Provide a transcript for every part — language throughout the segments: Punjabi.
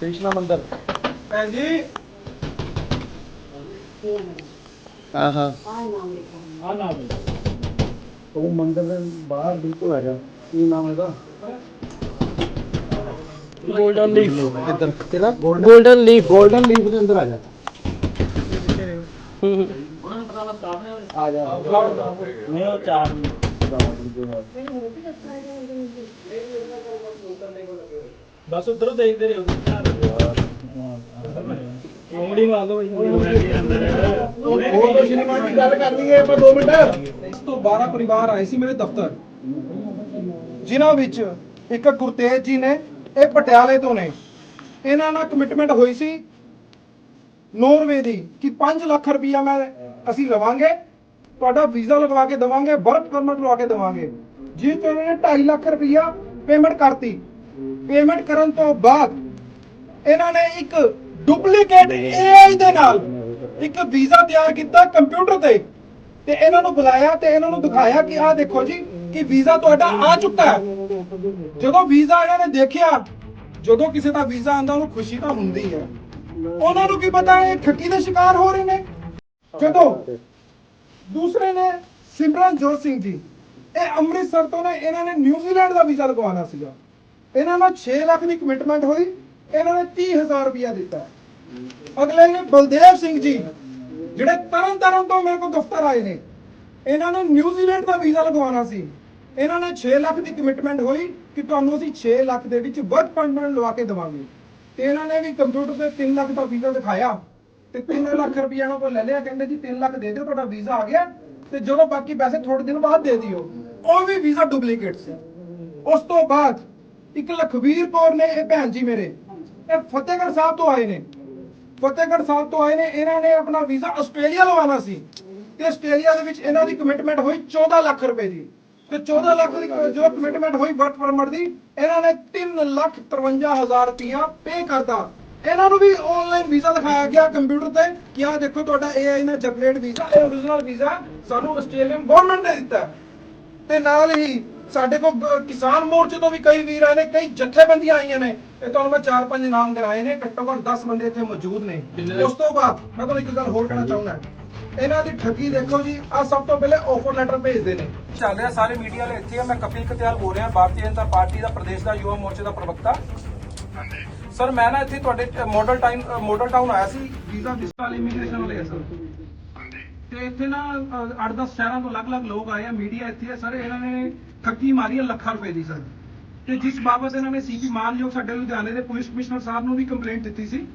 ਕ੍ਰਿਸ਼ਨਾ ਮੰਦਰ। ਭੈਣ ਜੀ। ਆਹਾ। ਆ ਨਾ ਉਹ ਮੰਦਰ ਦੇ ਬਾਹਰ ਬਿਲਕੁਲ ਹੈਗਾ। ਕੀ ਨਾਮ ਇਹਦਾ ਗੋਲਡਨ ਲੀਫ ਇੱਧਰ। ਤੇਰਾ ਗੋਲਡਨ ਲੀਫ 골ਡਨ ਲੀਫ ਦੇ ਅੰਦਰ ਆ ਜਾ। ਹੂੰ ਆ ਜਾ। ਨਹੀਂ ਉਹ ਚਾਰ ਬਸ ਉਧਰੋਂ ਦੇਖਦੇ ਰਹੋ। ਉਮੜੀ ਮਾਰ ਦੋ ਹੋਰ ਕੁਝ ਨਹੀਂ ਮਾੜੀ ਗੱਲ ਕਰਨੀ ਹੈ ਆਪਾਂ 2 ਮਿੰਟ। ਇਸ ਤੋਂ 12 ਪਰਿਵਾਰ ਆਏ ਸੀ ਮੇਰੇ ਦਫ਼ਤਰ। ਜਿਨ੍ਹਾਂ ਵਿੱਚ ਇੱਕ ਗੁਰਤੇਜ ਜੀ ਨੇ, ਇਹ ਪਟਿਆਲੇ ਤੋਂ ਨੇ। ਇਹਨਾਂ ਨਾਲ ਕਮਿਟਮੈਂਟ ਹੋਈ ਸੀ। ਨੋਰਵੇ ਦੀ ਕਿ 5 ਲੱਖ ਰੁਪਇਆ ਮੈਂ ਅਸੀਂ ਲਵਾਂਗੇ। ਤੁਹਾਡਾ ਵੀਜ਼ਾ ਲਗਵਾ ਕੇ ਦੇਵਾਂਗੇ ਵਰਕ ਪਰਮਿਟ ਲਵਾ ਕੇ ਦੇਵਾਂਗੇ। ਜਿਸ ਤੋਂ ਇਹਨਾਂ ਨੇ 2.5 ਲੱਖ ਰੁਪਈਆ ਪੇਮੈਂਟ ਕਰਤੀ। ਪੇਮੈਂਟ ਕਰਨ ਤੋਂ ਬਾਅਦ ਇਹਨਾਂ ਨੇ ਇੱਕ ਡੁਪਲੀਕੇਟ AI ਦੇ ਨਾਲ ਇੱਕ ਵੀਜ਼ਾ ਤਿਆਰ ਕੀਤਾ ਕੰਪਿਊਟਰ ਤੇ। ਤੇ ਇਹਨਾਂ ਨੂੰ ਬੁਲਾਇਆ ਤੇ ਇਹਨਾਂ ਨੂੰ ਦਿਖਾਇਆ ਕਿ ਆਹ ਦੇਖੋ ਜੀ ਕਿ ਵੀਜ਼ਾ ਤੁਹਾਡਾ ਆ ਚੁੱਕਾ ਹੈ। ਜਦੋਂ ਵੀਜ਼ਾ ਇਹਨਾਂ ਨੇ ਦੇਖਿਆ ਜਦੋਂ ਕਿਸੇ ਦਾ ਵੀਜ਼ਾ ਆਂਦਾ ਉਹਨੂੰ ਖੁਸ਼ੀ ਤਾਂ ਹੁੰਦੀ ਹੈ। ਉਹਨਾਂ ਨੂੰ ਕੀ ਪਤਾ ਇਹ ਠੱਗੀ ਦੇ ਸ਼ਿਕਾਰ ਹੋ ਰਹੇ ਨੇ? ਜਦੋਂ ਦੂਸਰੇ ਨੇ ਸਿਮਰਨਜੋਤ ਸਿੰਘ ਜੀ। ਇਹ ਅੰਮ੍ਰਿਤਸਰ ਤੋਂ ਨੇ, ਇਹਨਾਂ ਨੇ ਨਿਊਜ਼ੀਲੈਂਡ ਦਾ ਵੀਜ਼ਾ ਲਗਵਾਉਣਾ ਸੀਗਾ। ਇਹਨਾਂ ਨਾਲ 6 ਲੱਖ ਦੀ ਕਮਿਟਮੈਂਟ ਹੋਈ, ਇਹਨਾਂ ਨੇ 30000 ਰੁਪਇਆ ਦਿੱਤਾ। ਅਗਲੇ ਨੇ ਬਲਦੇਵ ਸਿੰਘ ਜੀ, ਜਿਹੜੇ ਤਰਨ ਤਾਰਨ ਤੋਂ ਮੇਰੇ ਕੋਲ ਦਫ਼ਤਰ ਆਏ ਨੇ, ਇਹਨਾਂ ਨੇ ਨਿਊਜ਼ੀਲੈਂਡ ਦਾ ਵੀਜ਼ਾ ਲਗਵਾਉਣਾ ਸੀ। ਇਹਨਾਂ ਨੇ 6 ਲੱਖ ਦੀ ਕਮਿਟਮੈਂਟ ਹੋਈ ਕਿ ਤੁਹਾਨੂੰ ਅਸੀਂ 6 ਲੱਖ ਦੇ ਵਿੱਚ ਵਰਕ ਪਰਮਿਟ ਲਵਾ ਕੇ ਦੇਵਾਂਗੇ। ਤੇ ਇਹਨਾਂ ਨੇ ਵੀ ਕੰਪਿਊਟਰ ਤੇ 3 ਲੱਖ ਦਾ ਵੀਜ਼ਾ ਦਿਖਾਇਆ। ਤੇ 3 ਲੱਖ ਰੁਪਈਆ ਇਹਨਾਂ ਕੋਲ ਲੈ ਲਿਆ, ਕਹਿੰਦੇ ਜੀ 3 ਲੱਖ ਦੇ ਦਿਓ, ਤੁਹਾਡਾ ਵੀਜ਼ਾ ਆ ਗਿਆ ਤੇ ਜਦੋਂ ਬਾਕੀ ਪੈਸੇ ਥੋੜੇ ਦਿਨ ਬਾਅਦ ਦੇ ਦਿਓ। ਉਹ ਵੀ ਵੀਜ਼ਾ ਡੁਪਲੀਕੇਟ ਸੀ। ਉਸ ਤੋਂ ਬਾਅਦ ਇੱਕ ਲਖਵੀਰ ਕੌਰ ਨੇ ਇਹ ਭੈਣ ਜੀ ਮੇਰੇ। ਇਹ ਫਤਿਹਗੜ੍ਹ ਸਾਹਿਬ ਤੋਂ ਆਏ ਨੇ। ਫਤਿਹਗੜ੍ਹ ਸਾਹਿਬ ਤੋਂ ਆਏ ਨੇ, ਇਹਨਾਂ ਨੇ ਆਪਣਾ ਵੀਜ਼ਾ ਆਸਟ੍ਰੇਲੀਆ ਲਵਾਉਣਾ ਸੀ। ਤੇ ਆਸਟ੍ਰੇਲੀਆ ਦੇ ਵਿੱਚ ਇਹਨਾਂ ਦੀ ਕਮਿਟਮੈਂਟ ਹੋਈ 14 ਲੱਖ ਰੁਪਏ ਦੀ। ਤੇ 14 ਲੱਖ ਦੀ ਜੋ ਕਮਿਟਮੈਂਟ ਹੋਈ ਵਰਕ ਪਰਮਿਟ ਦੀ, ਇਹਨਾਂ ਨੇ 3 ਲੱਖ 53000 ਰੁਪਇਆ ਪੇ ਕਰਤਾ। ਇਹਨਾਂ ਨੂੰ ਵੀ ਆਨਲਾਈਨ ਵੀਜ਼ਾ ਦਿਖਾਇਆ ਗਿਆ ਕੰਪਿਊਟਰ ਤੇ ਕਿ ਆਹ ਦੇਖੋ ਤੁਹਾਡਾ AI ਨੇ ਜਨਰੇਟ ਵੀਜ਼ਾ ਇਹ origignal ਵੀਜ਼ਾ ਸਾਨੂੰ ਆਸਟ੍ਰੇਲੀਅਨ ਗਵਰਨਮੈਂਟ ਨੇ ਦਿੱਤਾ। ਤੇ ਨਾਲ ਹੀ ਸਾਡੇ ਕੋਲ ਕਿਸਾਨ ਮੋਰਚੇ ਤੋਂ ਵੀ ਕਈ ਵੀਰ ਆਏ ਨੇ ਕਈ ਜਥੇਬੰਦੀਆਂ ਆਈਆਂ ਨੇ। ਇਹ ਤੁਹਾਨੂੰ ਮੈਂ ਚਾਰ ਪੰਜ ਨਾਮ ਗਿਣਾਏ ਨੇ ਘੱਟੋ ਘੱਟ 10 ਬੰਦੇ ਇੱਥੇ ਮੌਜੂਦ ਨੇ। ਉਸ ਤੋਂ ਬਾਅਦ ਮੈਂ ਤੁਹਾਨੂੰ ਇੱਕ ਗੱਲ ਹੋਰ ਕਹਿਣਾ ਚਾਹੁੰਦਾ। ਇਹਨਾਂ ਦੀ ਠੱਗੀ ਦੇਖੋ ਜੀ ਆ ਸਭ ਤੋਂ ਪਹਿਲੇ ਆਫਰ ਲੈਟਰ ਭੇਜਦੇ ਨੇ। ਚੱਲ ਰਿਹਾ ਸਾਰੇ ਮੀਡੀਆ ਵਾਲੇ ਇੱਥੇ ਆ ਮੈਂ ਕਪਿਲ ਕਤਿਆਲ ਬੋਲ ਰਿਹਾ ਭਾਰਤੀ ਜਨਤਾ ਪਾਰਟੀ ਦਾ ਪ੍ਰਦੇਸ਼ ਦਾ ਯੁਵਾ ਮੋਰਚੇ ਦਾ ਪ੍ਰਵਕਤਾ। ਸਰ ਮੈਂ ਨਾ ਇੱਥੇ ਤੁਹਾਡੇ ਮਾਡਲ ਟਾਈਮ ਮਾਡਲ ਟਾਊਨ ਆਇਆ ਸੀ। ਵੀਜ਼ਾ ਵਿਸਟਾਲ ਇਮੀਗ੍ਰੇਸ਼ਨ ਵਾਲੇ ਆ ਸਰ ਤੇ ਇੱਥੇ ਨਾ 8-10 ਸ਼ਹਿਰਾਂ ਤੋਂ ਅਲੱਗ-ਅਲੱਗ ਲੋਕ ਆਏ ਆ ਮੀਡੀਆ ਇੱਥੇ ਆ। ਸਰ ਇਹਨਾਂ ਨੇ ਠੱਗੀ ਮਾਰੀ ਹੈ ਲੱਖਾਂ ਰੁਪਏ ਦੀ ਸਰ ਤੇ ਜਿਸ ਬਾਬਤ ਇਹਨਾਂ ਨੇ ਸੀਪੀ ਮਾਨਯੋਗ ਸਾਡੇ ਲੁਧਿਆਣੇ ਦੇ ਪੁਲਿਸ ਕਮਿਸ਼ਨਰ ਸਾਹਿਬ ਨੂੰ ਵੀ ਕੰਪਲੇਂਟ ਦਿੱਤੀ ਸੀ।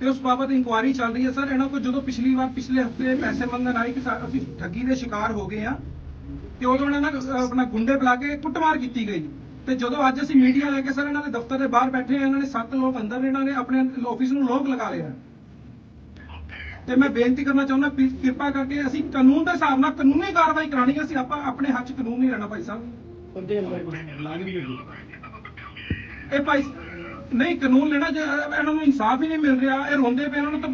ਤੇ ਉਸ ਬਾਬਤ ਇਨਕੁਆਇਰੀ ਚੱਲ ਰਹੀ ਹੈ ਸਰ ਇਹਨਾਂ ਕੋਲ ਜਦੋਂ ਪਿਛਲੀ ਵਾਰ ਪਿਛਲੇ ਹਫ਼ਤੇ ਪੈਸੇ ਮੰਗਣ ਆਏ ਕਿ ਅਸੀਂ ਠੱਗੀ ਦੇ ਸ਼ਿਕਾਰ ਹੋ ਗਏ ਆ ਤੇ ਉਦੋਂ ਇਹਨਾਂ ਨੇ ਅਹ, ਆਪਣਾ ਗੁੰਡੇ ਬੁਲਾ ਕੇ ਕੁੱਟਮਾਰ ਕੀਤੀ ਗਈ। ਤੇ ਜਦੋਂ ਅੱਜ ਅਸੀਂ ਮੀਡੀਆ ਲੈ ਕੇ ਸਰ ਇਹਨਾਂ ਦੇ ਦਫ਼ਤਰ ਦੇ ਬਾਹਰ ਬੈਠੇ ਆ ਇਹਨਾਂ ਨੇ ਸੱਤ ਲੋਕ ਅੰਦਰ ਨੇ ਇਹਨਾਂ ਨੇ ਆਪਣੇ ਆਫਿਸ ਨੂੰ ਲੋਕ ਲਗਾ ਲਿਆ। ਤੇ ਮੈਂ ਬੇਨਤੀ ਕਰਨਾ ਚਾਹੁੰਦਾ ਕਿਰਪਾ ਕਰਕੇ ਅਸੀਂ ਕਾਨੂੰਨ ਦੇ ਹਿਸਾਬ ਨਾਲ ਕਾਨੂੰਨੀ ਕਾਰਵਾਈ ਕਰਾਣੀ ਹੈ ਅਸੀਂ ਆਪਾਂ ਆਪਣੇ ਹੱਥ 'ਚ ਕਾਨੂੰਨ ਨਹੀਂ ਰਹਿਣਾ ਭਾਈ ਸਾਹਿਬ। ਇਹ ਭਾਈ ਨਹੀਂ ਕਾਨੂੰਨ ਲੈਣਾ ਜੇ ਇਹਨਾਂ ਨੂੰ ਇਨਸਾਫ ਹੀ ਨਹੀਂ ਮਿਲ ਰਿਹਾ ਇਹ ਰੋਂਦੇ ਪਏ ਇਹਨਾਂ ਨੂੰ ਤਾਂ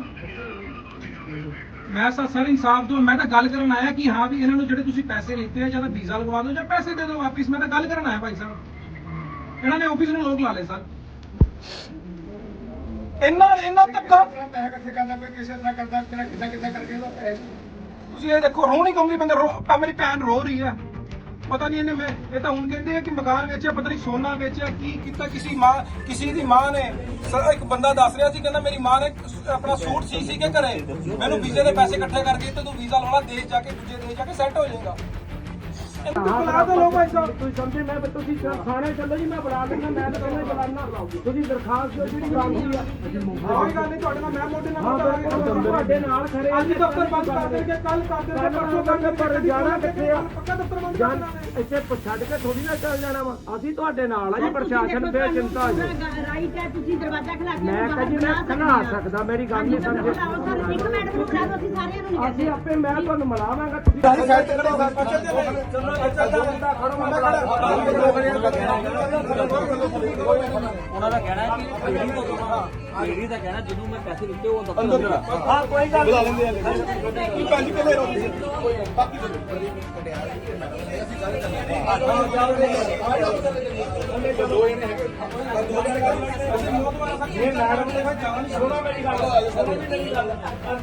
ਮੈਂ ਸਰ ਸਰ ਇਨਸਾਫ ਦੋ ਮੈਂ ਤਾਂ ਗੱਲ ਕਰਨ ਆਇਆ ਕਿ ਹਾਂ ਵੀ ਇਹਨਾਂ ਨੂੰ ਜਿਹੜੇ ਤੁਸੀਂ ਪੈਸੇ ਲਿੱਤੇ ਆ ਜਾਂ ਤਾਂ ਵੀਜ਼ਾ ਲਗਵਾ ਦਿਓ ਜਾਂ ਪੈਸੇ ਦੇ ਦਿਓ ਵਾਪਿਸ। ਮੈਂ ਤਾਂ ਗੱਲ ਕਰਨ ਆਇਆ ਭਾਈ ਸਾਹਿਬ। ਇਹਨਾਂ ਨੇ ਆਫਿਸ ਨੂੰ ਲੋਕ ਲਾ ਲਏ ਸਰ। ਇੰਨਾ ਇੰਨਾ ਧੱਕਾ। ਤੁਸੀਂ ਇਹ ਦੇਖੋ ਰੋਣੀ ਕੰਪਨੀ ਬੰਦੇ ਰੋ ਆਹ ਮੇਰੀ ਭੈਣ ਰੋ ਰਹੀ ਹੈ ਪਤਾ ਨਹੀਂ ਇਹਨੇ ਮੈਂ ਇਹ ਤਾਂ ਹੁਣ ਕਹਿੰਦੇ ਆ ਕਿ ਮਕਾਨ ਵੇਚਿਆ ਪਤਾ ਨਹੀਂ ਸੋਨਾ ਵੇਚਿਆ ਕੀ ਕੀਤਾ ਕਿਸੇ ਮਾਂ ਕਿਸੇ ਦੀ ਮਾਂ ਨੇ ਸਰ ਇੱਕ ਬੰਦਾ ਦੱਸ ਰਿਹਾ ਸੀ ਕਹਿੰਦਾ ਮੇਰੀ ਮਾਂ ਨੇ ਆਪਣਾ ਸੂਟ ਸੀ ਸੀ ਕੇ ਘਰੇ। ਮੈਨੂੰ ਵੀਜ਼ੇ ਦੇ ਪੈਸੇ ਇਕੱਠੇ ਕਰਕੇ ਤੇ ਤੂੰ ਵੀਜ਼ਾ ਲਵਾਉਣਾ ਦੇਸ਼ ਜਾ ਕੇ ਦੂਜੇ ਦੇਸ਼ ਜਾ ਕੇ ਸੈੱਟ ਹੋ ਜਾਏਗਾ। ਤਾਂ ਬੁਲਾ ਦੋ ਲੋ ਭਾਈ ਸਾਹਿਬ ਤੁਸੀਂ ਸਮਝੇ ਮੈਂ ਤੁਸੀਂ ਥਾਣੇ ਚੱਲੋ ਜੀ ਮੈਂ ਬੁਲਾ ਲੈਣਾ ਮੈਂ ਤਾਂ ਤੁਹਾਨੂੰ ਬੁਲਾਣਾ ਤੁਸੀਂ ਦਰਖਾਸਤ ਦਿਓ ਜਿਹੜੀ ਬਣਦੀ ਆ ਕੋਈ ਗੱਲ ਨਹੀਂ ਤੁਹਾਡੇ ਨਾਲ ਮੈਂ ਮੋਢੇ ਨਾਲ ਤੁਹਾਡੇ ਨਾਲ ਖੜੇ ਅੱਜ ਦਫ਼ਤਰ ਬੰਦ ਕਰ ਦੇਣਗੇ ਕੱਲ ਕਰ ਦੇਣਗੇ ਪਰਸੋਂ ਕਰ ਦੇਣਗੇ ਪਰ ਜਾਣਾ ਕਿੱਥੇ ਆ ਪੱਕਾ ਦਫ਼ਤਰ ਬੰਦ ਕਰ ਦੇਣਗੇ ਇੱਥੇ ਛੱਡ ਕੇ ਥੋੜੀ ਨਾ ਚੱਲ ਜਾਣਾ ਵਾ ਅਸੀਂ ਤੁਹਾਡੇ ਨਾਲ ਆ ਜੀ ਪ੍ਰਸ਼ਾਸਨ ਬੇਚਿੰਤਾ ਜੀ ਰਾਈਟ ਹੈ ਤੁਸੀਂ ਦਰਵਾਜ਼ਾ ਖਲਾ ਕੇ ਮੈਂ ਕਹਾਂ ਜੀ ਮੈਂ ਖੜਾ ਸਕਦਾ ਮੇਰੀ ਗੱਲ ਨਹੀਂ ਸਮਝੇ ਇੱਕ ਮਿੰਟ ਨੂੰ ਖੜਾ ਦਿਓ, ਅਸੀਂ ਸਾਰਿਆਂ ਨੂੰ ਨਹੀਂ ਅਸੀਂ ਆਪੇ ਮੈਂ ਤੁਹਾਨੂੰ ਮਿਲਾਵਾਂਗਾ ਤੁਸੀਂ ਚਲੋ ਉਹਨਾਂ ਦਾ ਕਹਿਣਾ ਹੈ ਕਿ ਲੇਡੀ ਤੋਂ ਦਫਾ ਲੇਡੀ ਦਾ ਕਹਿਣਾ ਜਿਹਨੂੰ ਮੈਂ ਪੈਸੇ ਦਿੱਤੇ ਉਹ ਦਫਾ ਹਾਂ ਕੋਈ ਗੱਲ ਬੁਲਾ ਲੈਂਦੇ ਆ ਪੰਜ ਕਿਲੇ ਰੋਕੀ ਇਹ ਮੈਡਮ ਨੇ ਮੈਂ ਜਾਣ ਸੁਣਾ ਮੇਰੀ ਗੱਲ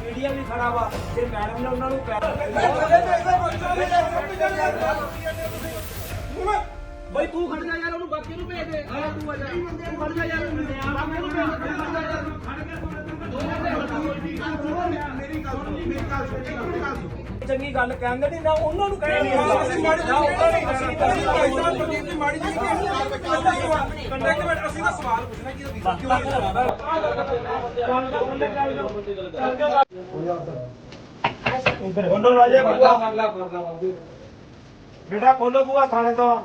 ਮੀਡੀਆ ਵੀ ਖੜਾ ਵਾ ਤੇ ਮੈਡਮ ਨੇ ਉਹਨਾਂ ਨੂੰ ਬਈ ਤੂੰ ਖੜ ਜਾ ਯਾਰ, ਉਹਨੂੰ ਬਾਕੀ ਨੂੰ ਭੇਜ ਦੇ। ਹਾਂ, ਤੂੰ ਆ ਜਾ। ਤੂੰ ਖੜ ਜਾ ਯਾਰ ਬਾਕੀ ਨੂੰ ਭੇਜ ਦੇ। ਖੜ ਜਾ ਯਾਰ ਖੜ ਕੇ। ਚੰਗੀ ਗੱਲ ਕਹਿੰਦੇ ਨਹੀਂ ਨਾ ਉਹਨਾਂ ਨੂੰ ਕਹਿਣੀ ਅਸੀਂ ਮਾੜੀ ਅਸੀਂ ਸਾਹਿਬ ਪ੍ਰਦੀਪ ਦੀ ਮਾੜੀ ਜਿਹੀ ਕੰਡਕਟਰ ਅਸੀਂ ਤਾਂ ਸਵਾਲ ਪੁੱਛਣਾ ਕਿ ਵੀਜ਼ਾ ਕਿਉਂ ਨਹੀਂ ਖੋਲੋ ਰਾਜੇ ਬੁਆ ਬੇਟਾ ਖੋਲੋ ਬੁਆ ਥਾਣੇ ਤੋਂ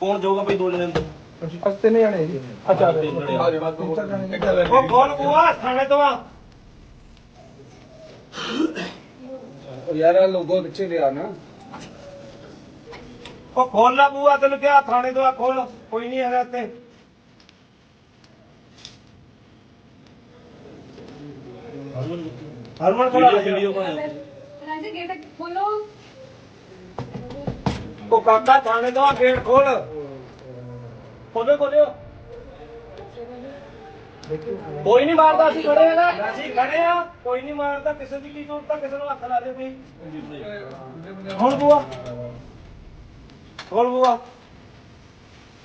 ਕੌਣ ਜਾਊਗਾ ਭਾਈ ਦੋ ਦਿਨ ਤੋਂ ਅਸੀਂ ਤਿੰਨ ਜਣੇ ਜੀ ਅੱਛਾ ਉਹ ਖੋਲ ਬੁਆ ਥਾਣੇ ਤੋਂ ਆ ਯਾਰ ਲੋਗੋ ਪਿੱਛੇ ਲਿਆ ਨਾ। ਉਹ ਖੋਲ ਲਾ ਬੂਆ ਤੈਨੂੰ ਕਿਹਾ ਥਾਣੇ ਤੋਂ ਆ ਖੋਲ। ਕੋਈ ਨਹੀਂ ਹੈਗਾ ਇੱਥੇ। ਹਰਮਨ ਖੜਾ ਵੀਡੀਓ ਕੋਲ ਰਾਜੇ ਗੇਟ ਖੋਲੋ। ਉਹ ਕਾਕਾ ਥਾਣੇ ਤੋਂ ਆ ਗੇਟ ਖੋਲ। ਖੋਲੋ ਖੋਲਿਓ। ਕੋਈ ਨਹੀਂ ਮਾਰਦਾ ਅਸੀਂ ਖੜੇ ਆ ਨਾ। ਅਸੀਂ ਖੜੇ ਆ। ਕੋਈ ਨਹੀਂ ਮਾਰਦਾ ਕਿਸੇ ਦੀ ਕੀ ਜ਼ਰੂਰਤ ਆ ਕਿਸੇ ਨੂੰ ਹੱਥ ਲਾ ਦੇ ਕੋਈ। ਹੁਣ ਬੂਆ? ਖੋਲ ਬੂਆ?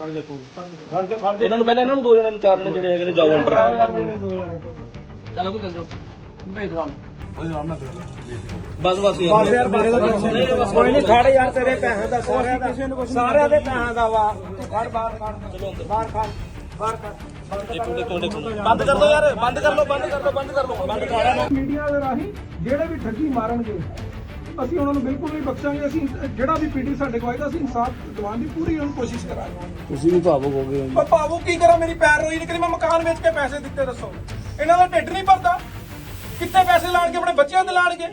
ਜਾ ਤੂੰ। ਜਾ ਇਹਨਾਂ ਨੂੰ ਪਹਿਲਾਂ ਇਹਨਾਂ ਨੂੰ ਦੋ ਜਣਿਆਂ ਨੂੰ ਚਾਰ ਜਣੇ ਜਿਹੜੇ ਹੈਗੇ ਨੇ ਜਾਓ ਅੰਦਰ ਚਲੋ ਕੋਈ ਚੱਲ। ਜਾਓ ਭੇਜ ਦਵਾਂ ਬਸ ਬਸ ਯਾਰ ਕੋਈ ਨਹੀਂ ਖੜ ਯਾਰ ਤੇਰੇ ਪੈਸੇ ਦਾ ਸਾਰਿਆਂ ਦਾ। ਸਾਰਿਆਂ ਦੇ ਪੈਸਿਆਂ ਦਾ ਵਾ। ਤੂੰ ਖੜ ਬਾਹਰ ਖੜ ਚਲੋ ਅੰਦਰ। ਬਾਹਰ ਖੜ। ਬਾਹਰ ਖੜ ਬੰਦ ਕਰ ਦੋ ਯਾਰ ਬੰਦ ਕਰ ਲਓ ਬੰਦ ਕਰ ਲਓ ਬੰਦ ਕਰ ਲਓ ਬੰਦ ਕਰ ਮੀਡੀਆ ਦੇ ਰਾਹੀਂ ਜਿਹੜੇ ਵੀ ਠੱਗੀ ਮਾਰਨਗੇ ਅਸੀਂ ਉਹਨਾਂ ਨੂੰ ਬਿਲਕੁਲ ਨਹੀਂ ਬਖਸ਼ਾਂਗੇ। ਅਸੀਂ ਜਿਹੜਾ ਵੀ ਪੀਟੀ ਸਾਡੇ ਕੋਲ ਆਏਗਾ ਅਸੀਂ ਇਨਸਾਫ ਦਿਵਾਉਣ ਦੀ ਪੂਰੀ ਹੁਣ ਕੋਸ਼ਿਸ਼ ਕਰਾਂਗੇ। ਤੁਸੀਂ ਵੀ ਭਾਵੁਕ ਹੋ ਗਏ ਪਰ ਭਾਵੂ ਕੀ ਕਰਾਂ? ਮੇਰੀ ਪੈਰ ਰੋਈ ਨਿਕਲੀ ਮੈਂ ਮਕਾਨ ਵੇਚ ਕੇ ਪੈਸੇ ਦਿੱਤੇ ਦੱਸੋ। ਇਹਨਾਂ ਦਾ ਢਿੱਡ ਨਹੀਂ ਭਰਦਾ। ਕਿੱਥੇ ਪੈਸੇ ਲਾਣਗੇ? ਆਪਣੇ ਬੱਚਿਆਂ ਤੇ ਲਾਣਗੇ।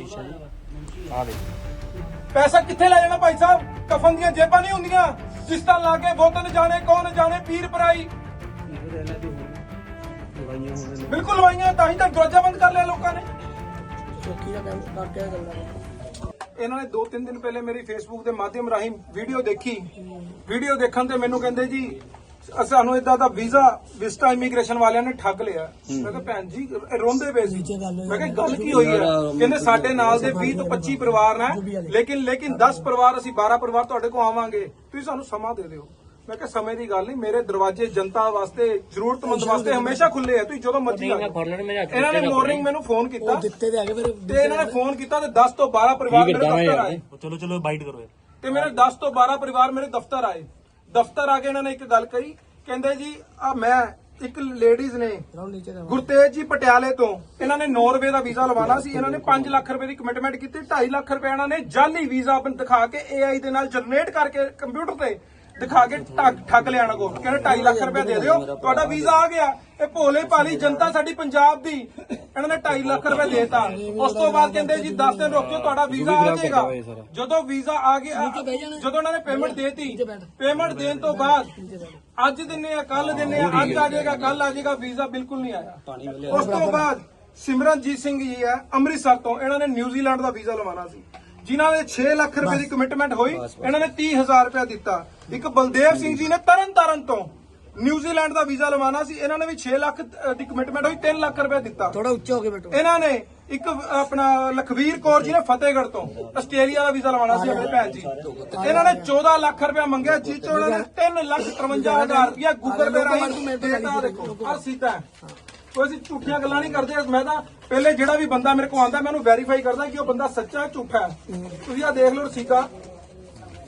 ਪੈਸਾ ਕਿੱਥੇ ਲੈ ਜਾਣਾ ਭਾਈ ਸਾਹਿਬ? ਕਫਨ ਦੀਆਂ ਜੇਬਾਂ ਨਹੀਂ ਹੁੰਦੀਆਂ। ਕਿਸ਼ਤਾਂ ਲਾ ਕੇ ਬੋਤਲ ਜਾਣੇ ਕੌਣ ਜਾਣੇ? ਪੀਰ ਪਰਾਈ ਬਿਲਕੁਲ ਲਵਾਈਆਂ ਤਾਂ ਹੀ ਤਾਂ ਦਰਵਾਜ਼ਾ ਬੰਦ ਕਰ ਲਿਆ ਲੋਕਾਂ ਨੇ। ਇਹਨਾਂ ਨੇ 2-3 ਦਿਨ ਪਹਿਲੇ ਮੇਰੀ ਫੇਸਬੁੱਕ ਦੇ ਮਾਧਿਅਮ ਰਾਹੀਂ ਵੀਡੀਓ ਦੇਖੀ। ਵੀਡੀਓ ਦੇਖਣ ਤੇ ਮੈਨੂੰ ਕਹਿੰਦੇ ਜੀ ਸਾਨੂੰ ਇਦਾਂ ਦਾ ਵੀਜ਼ਾ ਵਿਸਟਾ ਇਮੀਗ੍ਰੇਸ਼ਨ ਵਾਲਿਆਂ ਨੇ ਠੱਗ ਲਿਆ। ਮੈਂ ਕਿਹਾ ਭੈਣ ਜੀ ਇਹ ਰੋਂਦੇ ਪਏ ਸੀ। ਮੈਂ ਕਿਹਾ ਗੱਲ ਕੀ ਹੋਈ ਹੈ? ਕਹਿੰਦੇ ਸਾਡੇ ਨਾਲ ਦੇ 20 ਤੋਂ 25 ਪਰਿਵਾਰ ਨੇ ਲੇਕਿਨ ਲੇਕਿਨ 10 ਪਰਿਵਾਰ ਅਸੀਂ 12 ਪਰਿਵਾਰ ਤੁਹਾਡੇ ਕੋਲ ਆਵਾਂਗੇ। ਤੁਸੀਂ ਸਾਨੂੰ ਸਮਾਂ ਦੇ ਦਿਓ। ਮੈਂ ਕਿਹਾ ਸਮੇਂ ਦੀ ਗੱਲ ਨਹੀਂ ਮੇਰੇ ਦਰਵਾਜ਼ੇ ਜਨਤਾ ਵਾਸਤੇ ਜ਼ਰੂਰਤਮੰਦ ਵਾਸਤੇ ਹਮੇਸ਼ਾ ਖੁੱਲੇ ਆ ਤੁਸੀਂ ਜਦੋਂ ਮਰਜ਼ੀ ਆ ਜਾਓ। ਇਹਨਾਂ ਨੇ ਮਾਰਨਿੰਗ ਮੈਨੂੰ ਫੋਨ ਕੀਤਾ। ਦਿੱਤੇ ਤੇ ਤੇ ਇਹਨਾਂ ਨੇ ਫੋਨ ਕੀਤਾ ਤੇ 10 ਤੋਂ 12 ਪਰਿਵਾਰ ਮੇਰੇ ਦਫ਼ਤਰ ਆਏ। ਚਲੋ ਚਲੋ ਬਾਈਟ ਕਰੋ ਤੇ ਮੇਰੇ 10 ਤੋਂ 12 ਪਰਿਵਾਰ ਮੇਰੇ ਦਫ਼ਤਰ ਆਏ। ਦਫ਼ਤਰ ਆ ਕੇ ਇਹਨਾਂ ਨੇ ਇੱਕ ਗੱਲ ਕਹੀ ਕਹਿੰਦੇ ਜੀ ਆ ਮੈਂ ਇੱਕ ਲੇਡੀਜ਼ ਨੇ ਗੁਰਤੇਜ ਜੀ ਪਟਿਆਲੇ ਤੋਂ ਇਹਨਾਂ ਨੇ ਨਾਰਵੇ ਦਾ ਵੀਜ਼ਾ ਲਵਾਉਣਾ ਸੀ ਇਹਨਾਂ ਨੇ 5 ਲੱਖ ਰੁਪਏ ਦੀ ਕਮਿਟਮੈਂਟ ਕੀਤੀ 2.5 ਲੱਖ ਰੁਪਏ ਇਹਨਾਂ ਨੇ ਜਾਲੀ ਵੀਜ਼ਾ ਦਿਖਾ ਕੇ AI ਦੇ ਨਾਲ ਜਨਰੇਟ ਕਰਕੇ ਕੰਪਿਊਟਰ ਤੇ ਦਿਖਾ ਕੇ ਠੱਗ ਠੱਗ ਲਿਆਣਾ ਕੋ ਕਹਿੰਦੇ 2.5 ਲੱਖ ਰੁਪਏ ਦੇ ਦਿਓ ਤੁਹਾਡਾ ਵੀਜ਼ਾ ਆ ਗਿਆ ਇਹ ਭੋਲੇ ਭਾਲੀ ਜਨਤਾ ਸਾਡੀ ਪੰਜਾਬ ਦੀ। ਇਹਨਾਂ ਨੇ 2.5 ਲੱਖ ਰੁਪਏ ਦੇਤਾ। ਉਸ ਤੋਂ ਬਾਅਦ ਕਹਿੰਦੇ ਜੀ 10 ਦਿਨ ਰੁਕਿਓ ਤੁਹਾਡਾ ਵੀਜ਼ਾ ਆ ਜਾਏਗਾ। ਜਦੋਂ ਵੀਜ਼ਾ ਆ ਗਿਆ ਜਦੋਂ ਇਹਨਾਂ ਨੇ ਪੇਮੈਂਟ ਦੇਤੀ ਪੇਮੈਂਟ ਦੇਣ ਤੋਂ ਬਾਅਦ ਅੱਜ ਦਿਨੇ ਆ ਕੱਲ ਦਿਨੇ ਆ ਅੱਜ ਆ ਜਾਏਗਾ ਕੱਲ ਆ ਜਾਏਗਾ ਵੀਜ਼ਾ ਬਿਲਕੁਲ ਨਹੀਂ ਆਇਆ। ਉਸ ਤੋਂ ਬਾਅਦ ਸਿਮਰਨਜੀਤ ਸਿੰਘ ਜੀ ਹੈ ਅੰਮ੍ਰਿਤਸਰ ਤੋਂ ਇਹਨਾਂ ਨੇ ਨਿਊਜ਼ੀਲੈਂਡ ਦਾ ਵੀਜ਼ਾ ਲਵਾਉਣਾ ਸੀ। ਜਿਨ੍ਹਾਂ ਨੇ 6 ਲੱਖ ਰੁਪਏ ਦੀ ਕਮਿਟਮੈਂਟ ਹੋਈ ਇਹਨਾਂ ਨੇ 30000 ਰੁਪਏ ਦਿੱਤਾ। ਇੱਕ ਬਲਦੇਵ ਸਿੰਘ ਜੀ ਨੇ ਤਰਨ ਤਾਰਨ ਤੋਂ ਨਿਊਜ਼ੀਲੈਂਡ ਦਾ ਵੀਜ਼ਾ ਲਵਾਉਣਾ ਸੀ ਇਹਨਾਂ ਨੇ ਵੀ 6 ਲੱਖ ਦੀ ਕਮਿਟਮੈਂਟ ਹੋਈ 3 ਲੱਖ ਰੁਪਏ ਦਿੱਤਾ। ਥੋੜਾ ਉੱਚਾ ਹੋ ਕੇ ਬੈਠੋ ਇਹਨਾਂ ਨੇ ਇੱਕ ਆਪਣਾ ਲਖਵੀਰ ਕੌਰ ਜੀ ਨੇ ਫਤਿਹਗੜ੍ਹ ਤੋਂ ਆਸਟ੍ਰੇਲੀਆ ਦਾ ਵੀਜ਼ਾ ਲਵਾਉਣਾ ਸੀ ਆਪਣੇ ਭੈਣ ਜੀ। ਇਹਨਾਂ ਨੇ 14 ਲੱਖ ਰੁਪਏ ਮੰਗਿਆ ਜਿਸ ਚੋਂ ਇਹਨਾਂ ਨੇ 3 ਲੱਖ 53000 ਰੁਪਏ ਗੂਗਲ ਪੇ ਰਾਹੀਂ ਦੇਤਾ। ਦੇਖੋ ਆ ਸਿੱਧਾ। ਕੋਈ ਅਸੀਂ ਝੂਠੀਆਂ ਗੱਲਾਂ ਨਹੀਂ ਕਰਦੇ। ਮੈਂ ਤਾਂ ਪਹਿਲੇ ਜਿਹੜਾ ਵੀ ਬੰਦਾ ਮੇਰੇ ਕੋਲ ਆਂਦਾ ਮੈਂ ਉਹਨੂੰ ਵੈਰੀਫਾਈ ਕਰਦਾ ਕਿ ਉਹ ਬੰਦਾ ਸੱਚਾ ਝੂਠਾ ਹੈ। ਤੁਸੀਂ ਆ ਦੇਖ ਲਓ ਰਸੀਦਾ।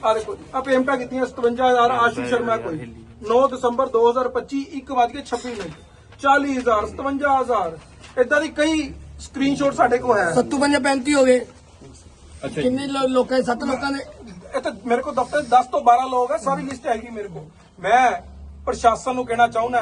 ਆ ਦੇਖੋ ਆ ਪੇਮੈਂਟਾਂ ਕੀਤੀਆਂ 57000 ਆਸ਼ੂ ਸ਼ਰਮਾ ਕੋਈ। 9 ਦਸੰਬਰ 2025 1:26 ਮਿੰਟ। 40000 57000 ਇਦਾਂ ਦੀ ਕਈ ਸਕਰੀਨਸ਼ਾਟ ਸਾਡੇ ਕੋਲ ਹੈ। ਸੱਤੂ ਪੰਜਾ 35 ਹੋ ਗਏ। ਕਿੰਨੇ ਲੋਕਾਂ ਦੇ? ਸੱਤ ਲੋਕਾਂ ਨੇ ਇਹ ਤਾਂ ਮੇਰੇ ਕੋਲ ਦਫ਼ਤਰ 10 ਤੋਂ 12 ਲੋਕ ਹੈ ਸਾਰੀ ਲਿਸਟ ਆਏਗੀ ਮੇਰੇ ਕੋਲ। ਮੈਂ ਪ੍ਰਸ਼ਾਸਨ ਨੂੰ ਕਹਿਣਾ ਚਾਹੁੰਦਾ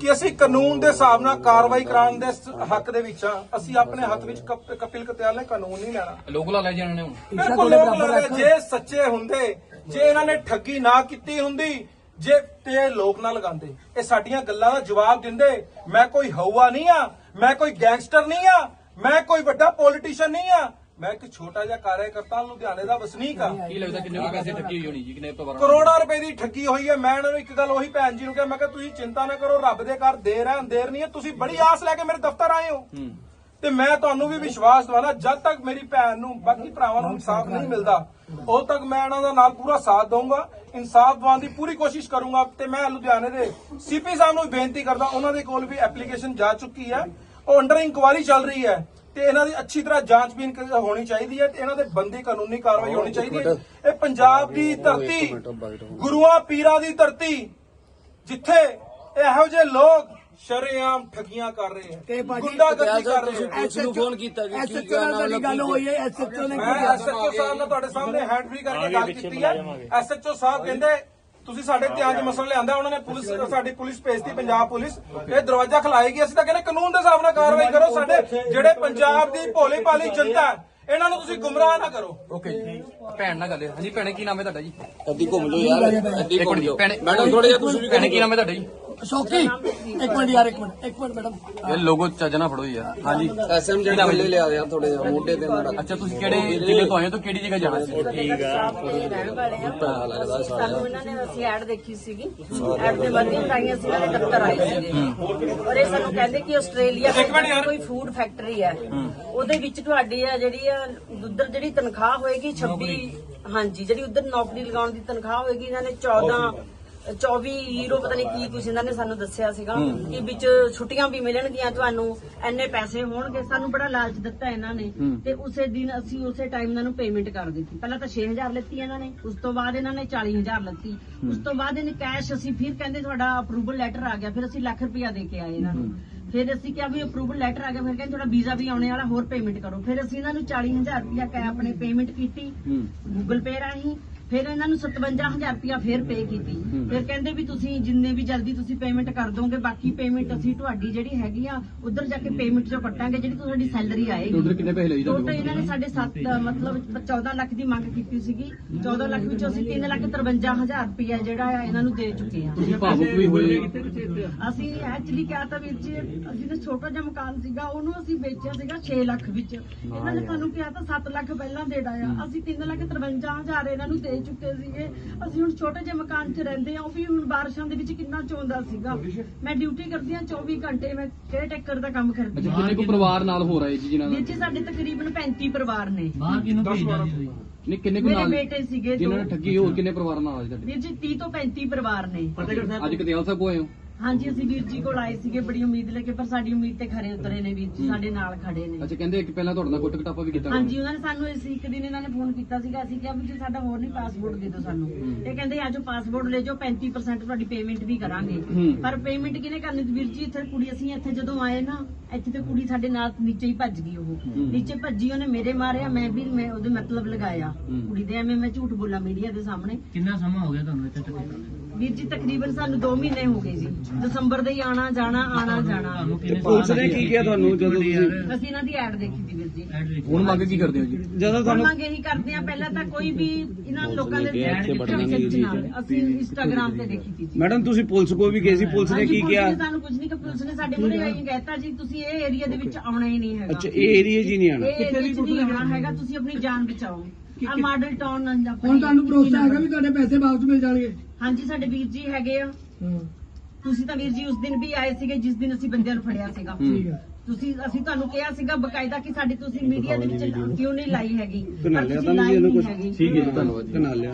ਕਿ ਅਸੀਂ ਕਾਨੂੰਨ ਦੇ ਹਿਸਾਬ ਨਾਲ ਕਾਰਵਾਈ ਕਰਾਉਣ ਦੇ ਹੱਕ ਦੇ ਵਿੱਚ ਆ ਅਸੀਂ ਆਪਣੇ ਹੱਥ ਵਿੱਚ ਕਪ- ਕਪਿਲ ਕਤਿਆਲ ਨੇ ਕਾਨੂੰਨ ਨਹੀਂ ਲੈਣਾ। ਲੋਕ ਲਾ ਲੈ ਜਾਣੇ ਨੇ ਹੁਣ। ਬਿਲਕੁਲ ਲੋਕ ਲੱਗਦੇ ਜੇ ਸੱਚੇ ਹੁੰਦੇ ਜੇ ਇਹਨਾਂ ਨੇ ਠੱਗੀ ਨਾ ਕੀਤੀ ਹੁੰਦੀ ਜੇ ਤੇ ਇਹ ਲੋਕ ਨਾ ਲਗਾਉਂਦੇ। ਇਹ ਸਾਡੀਆਂ ਗੱਲਾਂ ਦਾ ਜਵਾਬ ਦਿੰਦੇ। ਮੈਂ ਕੋਈ ਹਊਆ ਨਹੀਂ ਆ ਮੈਂ ਕੋਈ ਗੈਂਗਸਟਰ ਨਹੀਂ ਆ ਮੈਂ ਕੋਈ ਵੱਡਾ ਪੋਲੀਟੀਸ਼ੀਅਨ ਨਹੀਂ ਆ ਮੈਂ ਇੱਕ ਛੋਟਾ ਜਿਹਾ ਕਾਰਜਕਰਤਾ ਲੁਧਿਆਣੇ ਦਾ ਵਸਨੀਕ ਆ ਕੀ ਲੱਗਦਾ ਕਿੰਨੇ ਕੁ ਪੈਸੇ ਠੱਗੀ ਹੋਈ ਹੋਣੀ ਜੀ ਕਿੰਨੇ ਪਰਿਵਾਰਾਂ ਕਰੋੜਾਂ ਰੁਪਏ ਦੀ ਠੱਗੀ ਹੋਈ ਹੈ। ਮੈਂ ਇਹਨਾਂ ਨੂੰ ਇੱਕ ਗੱਲ ਉਹੀ ਭੈਣ ਜੀ ਨੂੰ ਕਿਹਾ ਮੈਂ ਕਿਹਾ ਤੁਸੀਂ ਚਿੰਤਾ ਨਾ ਕਰੋ ਰੱਬ ਦੇ ਘਰ ਦੇਰ ਹੈ ਅੰਧੇਰ ਨਹੀਂ ਹੈ। ਤੁਸੀਂ ਬੜੀ ਆਸ ਲੈ ਕੇ ਮੇਰੇ ਦਫ਼ਤਰ ਆਏ ਹੋ। ਤੇ ਮੈਂ ਤੁਹਾਨੂੰ ਵੀ ਵਿਸ਼ਵਾਸ ਦਵਾਣਾ ਜਦ ਤੱਕ ਮੇਰੀ ਭੈਣ ਨੂੰ ਬਾਕੀ ਭਰਾਵਾਂ ਨੂੰ ਇਨਸਾਫ ਨਹੀਂ ਮਿਲਦਾ ਉਦੋਂ ਤੱਕ ਮੈਂ ਇਹਨਾਂ ਦਾ ਨਾਲ ਪੂਰਾ ਸਾਥ ਦਊਂਗਾ ਇਨਸਾਫ ਦਿਵਾਉਣ ਦੀ ਪੂਰੀ ਕੋਸ਼ਿਸ਼ ਕਰੂੰਗਾ। ਤੇ ਮੈਂ ਲੁਧਿਆਣੇ ਦੇ ਸੀਪੀ ਸਾਹਿਬ ਨੂੰ ਵੀ ਬੇਨਤੀ ਕਰਦਾ ਉਹਨਾਂ ਦੇ ਕੋਲ ਵੀ ਐਪਲੀਕੇਸ਼ਨ ਜਾ ਚੁੱਕੀ ਹੈ। ਉਹ ਅੰਡਰ ਇਨਕੁਆਇਰੀ ਚੱਲ ਰਹੀ ਹੈ। ਤੇ ਇਹਨਾਂ ਦੀ ਅੱਛੀ ਤਰ੍ਹਾਂ ਜਾਂਚਬੀਨ ਕ- ਹੋਣੀ ਚਾਹੀਦੀ ਹੈ ਤੇ ਇਹਨਾਂ ਦੇ ਬੰਦੀ ਕਾਨੂੰਨੀ ਕਾਰਵਾਈ ਹੋਣੀ ਚਾਹੀਦੀ ਹੈ ਇਹ ਪੰਜਾਬ ਦੀ ਧਰਤੀ ਗੁਰੂਆਂ ਪੀਰਾਂ ਦੀ ਧਰਤੀ ਜਿੱਥੇ ਇਹੋ ਜਿਹੇ ਲੋਕ ਸ਼ਰੇਆਮ ਠੱਗੀਆਂ ਕਰ ਰਹੇ ਤੇ ਭਾਜੀ, ਗੁੰਡਾਗਰਦੀ ਕਰ ਰਹੇ ਹੈ। ਪੁਲਿਸ ਨੂੰ ਫੋਨ ਕੀਤਾ ਜੀ, ਕੀ ਗੱਲ ਹੋਈ ਹੈ ਐਸਐਚਓ ਨੇ ਮੈਂ ਐਸਐਚਓ ਸਾਹਿਬ ਨਾਲ ਤੁਹਾਡੇ ਸਾਹਮਣੇ ਹੈਂਡ ਫ੍ਰੀ ਕਰਕੇ ਗੱਲ ਕੀਤੀ ਹੈ। ਐਸਐਚਓ ਸਾਹਿਬ ਕਹਿੰਦੇ ਤੁਸੀਂ ਸਾਡੇ ਧਿਆਨ 'ਚ ਮਸਲਾ ਲਿਆਂਦਾ ਉਹਨਾਂ ਨੇ ਪੁਲਿਸ ਸਾਡੀ ਪੁਲਿਸ ਭੇਜਤੀ ਪੰਜਾਬ ਪੁਲਿਸ। ਇਹ ਦਰਵਾਜ਼ਾ ਖਲਾਏਗੀ ਅਸੀਂ ਤਾਂ ਕਹਿੰਦੇ ਕਾਨੂੰਨ ਦੇ ਹਿਸਾਬ ਨਾਲ ਕਾਰਵਾਈ ਕਰੋ ਸਾਡੇ ਜਿਹੜੇ ਪੰਜਾਬ ਦੀ ਭੋਲੀ ਭਾਲੀ ਜਨਤਾ ਹੈ, ਇਹਨਾਂ ਨੂੰ ਤੁਸੀਂ ਗੁੰਮਰਾਹ ਨਾ ਕਰੋ। ਓਕੇ ਜੀ। ਭੈਣ ਨਾਲ ਗੱਲ ਹੈ। ਹਾਂਜੀ ਭੈਣੇ ਕੀ ਨਾਮ ਹੈ ਤੁਹਾਡਾ ਜੀ? ਅੱਧੀ ਘੁੰਮ ਲਓ ਯਾਰ ਅੱਧੀ ਇੱਕ ਘੁੰਮ ਮਿੰਟ ਲਓ। ਭੈਣੇ ਮੈਡਮ ਥੋੜਾ ਜਿਹਾ ਤੁਸੀਂ ਵੀ ਭੈਣੇ ਕੀ ਨਾਮ ਹੈ ਤੁਹਾਡਾ ਜੀ? ਸ਼ੌਕੀ ਇੱਕ ਮਿੰਟ ਯਾਰ ਇੱਕ ਮਿੰਟ ਇੱਕ ਮਿੰਟ ਮੈਡਮ। ਇਹ ਲੋਗੋ ਚੱਜ ਨਾ ਫੜੋ ਯਾਰ। ਹਾਂਜੀ। ਐਸਐਮ ਜਿਹੜੇ ਥੱਲੇ ਲਿਆ ਯਾਰ ਥੋੜੇ ਜਿਹਾ ਮੋਢੇ ਤੇ ਰੱਖ ਅੱਛਾ ਤੁਸੀਂ ਕਿਹੜੇ ਜ਼ਿਲ੍ਹੇ ਤੋਂ ਆਏ ਹੋ ਤੋਂ ਕਿਹੜੀ ਜਗ੍ਹਾ ਜਾਣਾ ਸੀ? ਰਹਿਣ ਵਾਲੇ ਆ ਸਾਨੂੰ ਇਹਨਾਂ ਨੇ ਅਸੀਂ ਐਡ ਦੇਖੀ ਸੀਗੀ। ਐਡ ਦੇ ਮਾਧਿਅਮ ਰਾਹੀਂ ਅਸੀਂ ਇਹਨਾਂ ਦੇ ਦਫ਼ਤਰ ਆਏ ਸੀਗੇ। ਔਰ ਇਹ ਸਾਨੂੰ ਕਹਿੰਦੇ ਕਿ ਆਸਟ੍ਰੇਲੀਆ ਵਿੱਚ ਕੋਈ ਫੂਡ ਫੈਕਟਰੀ ਹੈ। ਉਹਦੇ ਵਿੱਚ ਤੁਹਾਡੀ ਆ ਜਿਹੜੀ ਆ ਉਧਰ ਜਿਹੜੀ ਤਨਖਾਹ ਹੋਏਗੀ 26 ਹਾਂਜੀ ਜਿਹੜੀ ਉਧਰ ਨੌਕਰੀ ਲਗਾਉਣ ਦੀ ਤਨਖਾਹ ਹੋਏਗੀ ਇਹਨਾਂ ਨੇ 14 24 ਯੂਰੋ ਪਤਾ ਨਹੀਂ ਕੀ ਕੁਝ ਇਹਨਾਂ ਨੇ ਸਾਨੂੰ ਦੱਸਿਆ ਸੀਗਾ ਕਿ ਵਿੱਚ ਛੁੱਟੀਆਂ ਵੀ ਮਿਲਣਗੀਆਂ ਤੁਹਾਨੂੰ ਐਨੇ ਪੈਸੇ ਹੋਣਗੇ। ਸਾਨੂੰ ਬੜਾ ਲਾਲਚ ਦਿੱਤਾ ਇਹਨਾਂ ਨੇ। ਤੇ ਉਸੇ ਦਿਨ ਅਸੀਂ ਉਸੇ ਟਾਈਮ ਇਹਨਾਂ ਨੂੰ ਪੇਮੈਂਟ ਕਰ ਦਿੱਤੀ। ਪਹਿਲਾਂ ਤਾਂ 6000 ਲੈਤੀ ਇਹਨਾਂ ਨੇ ਉਸ ਤੋਂ ਬਾਅਦ ਇਹਨਾਂ ਨੇ 40000 ਲੈਤੀ। ਉਸ ਤੋਂ ਬਾਅਦ ਇਹਨੇ ਕੈਸ਼ ਅਸੀਂ ਫਿਰ ਕਹਿੰਦੇ ਤੁਹਾਡਾ ਅਪਰੂਵਲ ਲੈਟਰ ਆ ਗਿਆ ਫਿਰ ਅਸੀਂ ਲੱਖ ਰੁਪਇਆ ਦੇ ਕੇ ਆਏ ਇਹਨਾਂ ਨੂੰ। ਫਿਰ ਅਸੀਂ ਕਿਹਾ ਵੀ ਅਪਰੂਵਲ ਲੈਟਰ ਆ ਗਿਆ ਫਿਰ ਕਹਿੰਦੇ ਤੁਹਾਡਾ ਵੀਜ਼ਾ ਵੀ ਆਉਣੇ ਵਾਲਾ ਹੋਰ ਪੇਮੈਂਟ ਕਰੋ। ਫਿਰ ਅਸੀਂ ਇਹਨਾਂ ਨੂੰ 40000 ਰੁਪਇਆ ਕੈ ਆਪਣੇ ਪੇਮੈਂਟ ਕੀਤੀ ਗੂਗਲ ਪੇ ਰਾਹੀਂ। ਫਿਰ ਇਹਨਾਂ ਨੂੰ 57000 ਰੁਪਇਆ ਫਿਰ ਪੇ ਕੀਤੀ। ਫਿਰ ਕਹਿੰਦੇ ਵੀ ਤੁਸੀਂ ਜਿੰਨੇ ਵੀ ਜਲਦੀ ਤੁਸੀਂ ਪੇਮੈਂਟ ਕਰ ਦੋਗੇ ਬਾਕੀ ਪੇਮੈਂਟ ਅਸੀਂ ਤੁਹਾਡੀ ਜਿਹੜੀ ਹੈਗੀ ਆ ਉਧਰ ਜਾ ਕੇ ਪੇਮੈਂਟ ਚੋਂ ਕੱਟਾਂਗੇ ਜਿਹੜੀ ਤੁਹਾਡੀ ਸੈਲਰੀ ਆਏਗੀ। ਉਧਰ ਕਿੰਨੇ ਪੈਸੇ ਲਈ ਟੋਟਲ ਇਹਨਾਂ ਨੇ ਸਾਡੇ 7 ਮਤਲਬ 14 ਲੱਖ ਦੀ ਮੰਗ ਕੀਤੀ ਸੀਗੀ। 14 ਲੱਖ ਵਿੱਚੋਂ ਅਸੀਂ 3 ਲੱਖ 53000 ਰੁਪਇਆ ਜਿਹੜਾ ਆ ਇਹਨਾਂ ਨੂੰ ਦੇ ਚੁੱਕੇ ਆ। ਤੁਸੀਂ ਭਾਵੁਕ ਵੀ ਹੋਏ। ਅਸੀਂ ਐਕਚੁਅਲੀ ਕਿਹਾ ਤਾਂ ਵੀਰ ਜੀ ਅਸੀਂ ਤਾਂ ਛੋਟਾ ਜਿਹਾ ਮਕਾਨ ਸੀਗਾ ਉਹਨੂੰ ਅਸੀਂ ਵੇਚਿਆ ਸੀਗਾ 6 ਲੱਖ ਵਿੱਚ। ਇਹਨਾਂ ਨੇ ਸਾਨੂੰ ਕਿਹਾ ਤਾਂ 7 ਲੱਖ ਪਹਿਲਾਂ ਦੇਣਾ ਆ। ਅਸੀਂ 3 ਲੱਖ 53000 ਇਹਨਾਂ ਨੂੰ ਦੇ ਚੁੱਕੇ ਸੀਗੇ। ਅਸੀਂ ਹੁਣ ਛੋਟੇ ਜਿਹੇ ਮਕਾਨ 'ਚ ਰਹਿੰਦੇ ਆ ਉਹ ਵੀ ਹੁਣ ਬਾਰਿਸ਼ਾਂ ਦੇ ਵਿੱਚ ਕਿੰਨਾ ਚੋਂਦਾ ਸੀਗਾ। ਮੈਂ ਡਿਊਟੀ ਕਰਦੀ ਆ 24 ਘੰਟੇ ਮੈਂ ਕੇਅਰ ਟੇਕਰ ਦਾ ਕੰਮ ਕਰਦੀ ਅੱਛਾ ਆ ਕਿੰਨੇ ਕੁ ਪਰਿਵਾਰ ਨਾਲ ਹੋ ਰਹੇ ਜੀ ਜਿਨ੍ਹਾਂ ਵੀਰ ਦਾ? ਜੀ ਸਾਡੇ ਤਕਰੀਬਨ 35 ਪਰਿਵਾਰ ਨੇ। ਨਹੀਂ ਕਿੰਨੇ ਕੁ ਮੇਰੇ ਨਾਲ? ਬੇਟੇ ਸੀਗੇ ਜਿਨ੍ਹਾਂ ਨੇ ਦੋ। ਠੱਗੀ ਹੋਰ ਕਿੰਨੇ ਪਰਿਵਾਰ ਨਾਲ ਤੁਹਾਡੇ? ਵੀਰ ਜੀ 30 ਤੋਂ 35 ਪਰਿਵਾਰ ਨੇ। ਅੱਜ ਕਤਿਆਲ ਸਾਹਿਬ ਹੋਏ ਹੋ? ਹਾਂਜੀ ਅਸੀਂ ਵੀਰ ਜੀ ਕੋਲ ਆਏ ਸੀਗੇ ਬੜੀ ਉਮੀਦ ਲੈ ਕੇ ਪਰ ਸਾਡੀ ਉਮੀਦ ਤੇ ਖਰੇ ਉਤਰੇ ਨੇ ਵੀਰ ਜੀ ਸਾਡੇ ਨਾਲ ਖੜੇ ਨੇ। ਅੱਛਾ ਕਹਿੰਦੇ ਇੱਕ ਪਹਿਲਾਂ ਤੁਹਾਡੇ ਨਾਲ ਗੁੱਟ ਘਟਾਪਾ ਵੀ ਕੀਤਾ ਹਾਂਜੀ ਉਹਨਾਂ ਨੇ ਸਾਨੂੰ ਇਸ ਇੱਕ ਦਿਨ ਇਹਨਾਂ ਨੇ ਫੋਨ ਕੀਤਾ ਸੀਗਾ ਅਸੀਂ ਕਿਹਾ ਵੀ ਜੀ ਸਾਡਾ ਹੋਰ ਨਹੀਂ ਪਾਸਪੋਰਟ ਦੇ ਦਿਓ ਸਾਨੂੰ। ਇਹ ਕਹਿੰਦੇ ਆਜੋ ਪਾਸਪੋਰਟ ਲੈ ਜਾਓ 35% ਤੁਹਾਡੀ ਪੇਮੈਂਟ ਵੀ ਕਰਾਂਗੇ। ਪਰ ਪੇਮੈਂਟ ਕਿਹਨੇ ਕਰਨੀ? ਸੀ ਵੀਰ ਜੀ ਇੱਥੇ ਕੁੜੀ ਅਸੀਂ ਇੱਥੇ ਜਦੋਂ ਆਏ ਨਾ ਇੱਥੇ ਤੇ ਕੁੜੀ ਸਾਡੇ ਨਾਲ ਨੀਚੇ ਹੀ ਭੱਜ ਗਈ ਉਹ। ਨੀਚੇ ਭੱਜੀ ਉਹਨੇ ਮੇਰੇ ਮਾਰਿਆ ਮੈਂ ਵੀ ਮੈਂ ਉਹਦੇ ਮਤਲਬ ਲਗਾਇਆ। ਕੁੜੀ ਦੇ ਐਵੇਂ ਮੈਂ ਝੂਠ ਬੋਲਾਂ ਮੀਡੀਆ ਦੇ ਸਾਹਮਣੇ। ਕਿੰਨਾ ਸਮਾਂ ਹੋ ਗਿਆ ਤੁਹਾਨੂੰ ਇੱਥੇ ਤੱਕ ਵੀਰ ਜੀ ਤਕਰੀਬਨ ਸਾਨੂੰ 2 ਮਹੀਨੇ ਹੋ ਗਏ ਜੀ। ਦਸੰਬਰ ਦੇ ਹੀ ਆਣਾ ਜਾਣਾ ਆਣਾ ਜਾਣਾ। ਪੁਲਿਸ ਨੇ ਕੀ ਕਿਹਾ ਤੁਹਾਨੂੰ ਜਦੋਂ ਤੁਸੀਂ ਅਸੀਂ ਇਹਨਾਂ ਦੀ ਐਡ ਦੇਖੀ ਸੀ ਵੀਰ ਜੀ। ਹੁਣ ਮੰਗ ਕੀ ਕਰਦੇ ਹੋ ਜੀ? ਜਦੋਂ ਹੁਣ ਮੰਗ ਇਹੀ ਕਰਦੇ ਆ ਪਹਿਲਾਂ ਤਾਂ ਕੋਈ ਵੀ ਇਹਨਾਂ ਲੋਕਾਂ ਦੇ ਅਸੀਂ ਇੰਸਟਾਗ੍ਰam ਤੇ ਦੇਖੀ ਸੀ ਜੀ। ਮੈਡਮ ਤੁਸੀਂ ਪੁਲਿਸ ਕੋਲ ਵੀ ਗਏ ਸੀ ਪੁਲਿਸ ਨੇ ਹਾਂਜੀ, ਕੀ ਪੁਲਿਸ ਕਿਹਾ? ਨੇ ਸਾਨੂੰ ਕੁਝ ਨਹੀਂ ਕਿ ਪੁਲਿਸ ਨੇ ਸਾਡੇ ਮੂਹਰੇ ਆਈ ਕਹਿਤਾ ਜੀ ਤੁਸੀਂ ਇਹ ਏਰੀਆ ਦੇ ਵਿੱਚ ਆਉਣਾ ਹੀ ਨਹੀਂ ਹੈਗਾ। ਅੱਛਾ ਇਹ ਏਰੀਆ ਹੀ ਨਹੀਂ ਆਣਾ ਇਹ ਵਿੱਚ ਨਹੀਂ ਆਉਣਾ ਹੈਗਾ ਤੁਸੀਂ ਆਪਣੀ ਜਾਨ ਬਚਾਓ ਆ ਮਾਡਲ ਟਾਊਨ ਆਪਣੀ ਹੁਣ ਤੁਹਾਨੂੰ ਭਰੋਸਾ ਹੈਗਾ ਵੀ ਤੁਹਾਡੇ ਪੈਸੇ ਵਾਪਸ ਮਿਲ ਜਾਣਗੇ? ਹਾਂਜੀ ਸਾਡੇ ਵੀਰ ਜੀ ਹੈਗੇ ਆ। ਤੁਸੀਂ ਤਾਂ ਵੀਰ ਜੀ ਉਸ ਦਿਨ ਵੀ ਆਏ ਸੀਗੇ ਜਿਸ ਦਿਨ ਅਸੀਂ ਬੰਦਿਆਂ ਨੂੰ ਫੜਿਆ ਸੀਗਾ। ਠੀਕ ਹੈ। ਤੁਸੀਂ ਅਸੀਂ ਤੁਹਾਨੂੰ ਕਿਹਾ ਸੀਗਾ ਬਕਾਇਦਾ ਕਿ ਸਾਡੀ ਤੁਸੀਂ ਮੀਡੀਆ ਦੇ ਵਿੱਚ ਕਿਉਂ ਨਹੀਂ ਲਾਈ ਹੈਗੀ? ਪਰ ਤੁਸੀਂ ਲਾਈ ਨਹੀਂ ਹੈਗੀ। ਠੀਕ ਹੈ ਜੀ ਧੰਨਵਾਦ ਜੀ। ਬਣਾ ਲਿਆ।